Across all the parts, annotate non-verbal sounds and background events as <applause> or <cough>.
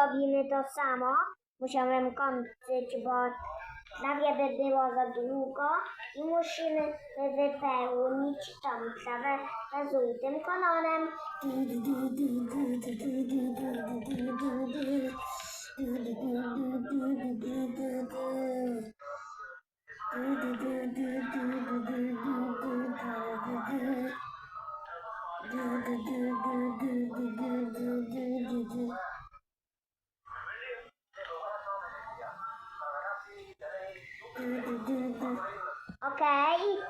robimy to samo. Musiałem kończyć, bo prawie by było za długo i musimy wypełnić tą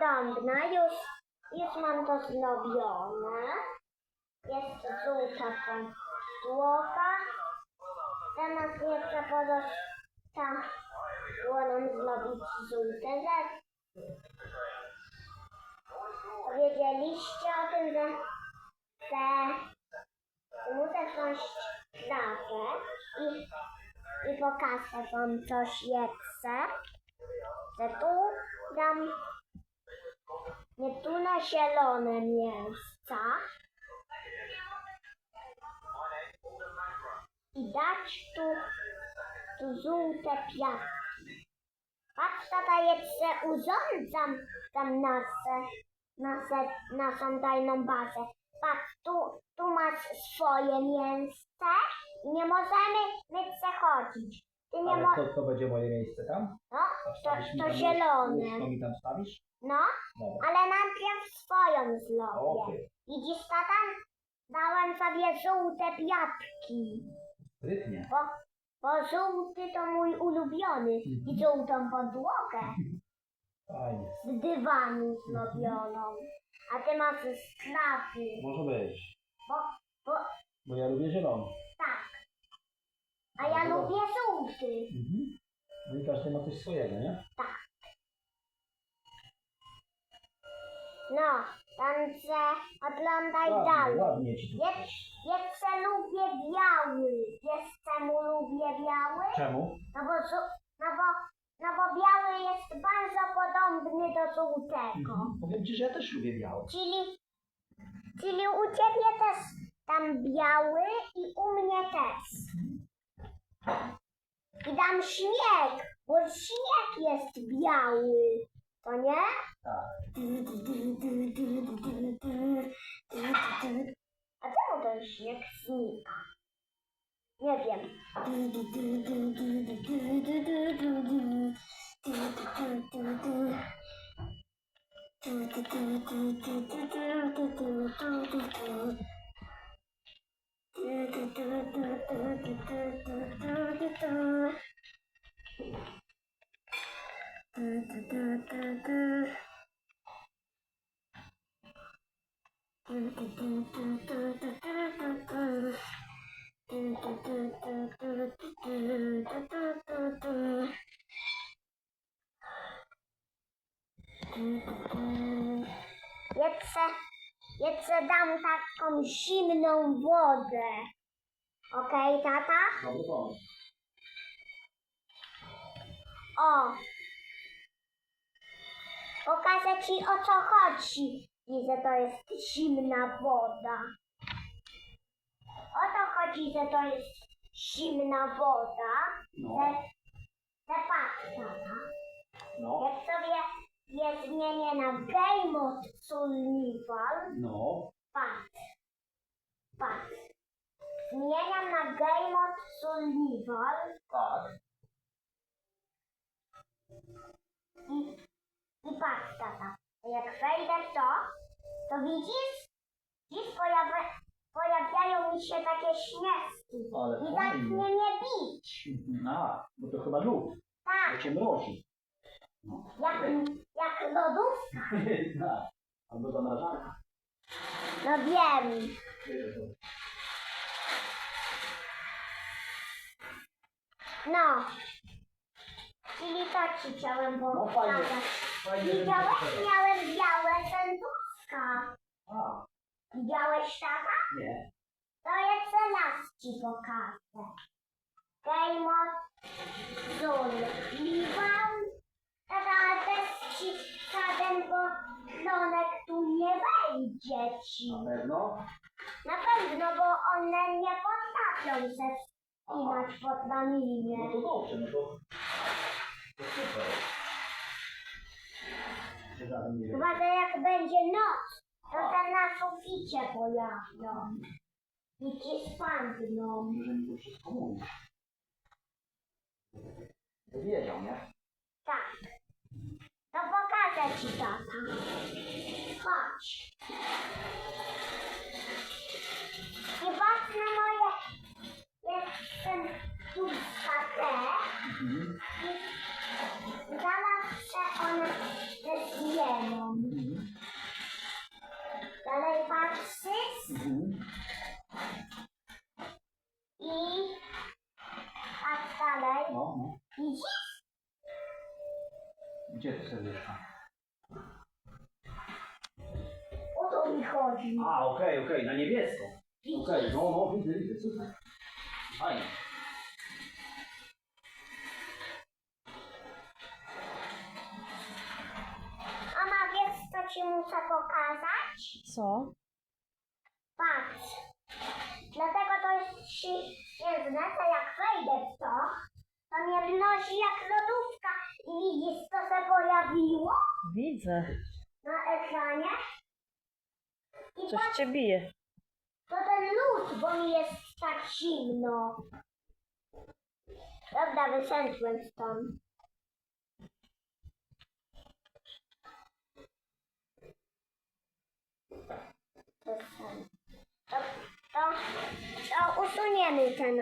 Dobra, już, już mam to zrobione. Jest żółta podłoga. Teraz jeszcze pozostało nam zrobić żółte rzeczy. Powiedzieliście o tym, że chcę, muszę wziąć trawę i, i pokażę wam coś jeszcze. Że tu dam nie tu na zielone miejsca i dać tu, tu żółte piatki. Patrz, tata, jeszcze urządzam tam nasze, nasze, naszą tajną bazę. Patrz, tu, tu masz swoje miejsce i nie możemy my przechodzić. Ty nie Ale to, to będzie moje miejsce tam? No, to, wstawisz mi to tam zielone. Mi tam stawisz? No, Dobra. ale najpierw swoją zrobię. Okej. Widzisz, tata? Dałem sobie żółte piatki, Sprytnie. bo, bo żółty to mój ulubiony i żółtą podłogę <laughs> Fajnie. z dywanu zrobioną. A ty masz z trawy, Może być. bo, bo Bo ja lubię zielony. tak. A ja Dobra. lubię żółty. Mhm. No i każdy ma coś swojego, nie? No, także oglądaj Ładnie, dalej. ładnie ci tu. Jeszcze, jeszcze lubię biały. Wiesz czemu lubię biały? Czemu? No bo, żu- no bo, no bo biały jest bardzo podobny do żółtego. Mhm. Powiem ci, że ja też lubię białe. Czyli, czyli u ciebie też tam biały i u mnie też. I dam śnieg, bo śnieg jest biały. To nie? Tak. A czemu ten śnieg znika? Nie wiem. Jeszcze, jeszcze dam taką zimną wodę. Okej, tata? Dobry pomysł. O! Pokażę ci o co chodzi, że to jest zimna woda. O to chodzi, że to jest zimna woda. No. Że, że patrz, tata. No. Jak sobie je zmienię na Game Mode Survival, No. patrz. Patrz. Zmieniam na Game Mode Survival Tak. i, i patrz, tata. Jak wejdę w to, to widzisz? Dziś pojawia, pojawiają mi się takie śnieżki. Ale I fajnie. zacznie mnie bić. A, bo to chyba lód. Tak, Bo cię mrozi. No. Jak, jak lodówka. <laughs> tak. Albo zamrażarka. No wiem. No. Czyli to ci chciałem No fajnie. pokazać. Widziałeś? Miałem białe serduszka. A, Widziałeś tata? nie. To jest las ci pokażę. Game of Zone. Iwan. Tata też ci żaden bo klonek tu nie wejdzie ci. Na pewno? Na pewno, bo one nie potrafią se wspinać pod No ramieniem. to dobrze, no to... To super. Że jak będzie noc, to se na suficie pojawią. I ci spadną. Że mi to wszystko mówisz. Wiedział, nie? Tak. To pokażę ci tata. Chodź. Gdzie to serduszka? O to mi chodzi. A, okej, okej, na niebiesko. Okej, no, no, widzę, widzę, super. Fajnie. Mama, wiesz co ci muszę pokazać? Co? Patrz. Dlatego to jest śnieżne, że jak wejdę w to, to mnie wnosi jak lodówka. I widzisz, co się pojawiło Widzę. na ekranie? I Coś patrz, cię bije. to ten lód, bo mi jest tak zimno. Dobra, wyszedłem stąd. To, to, to usuniemy ten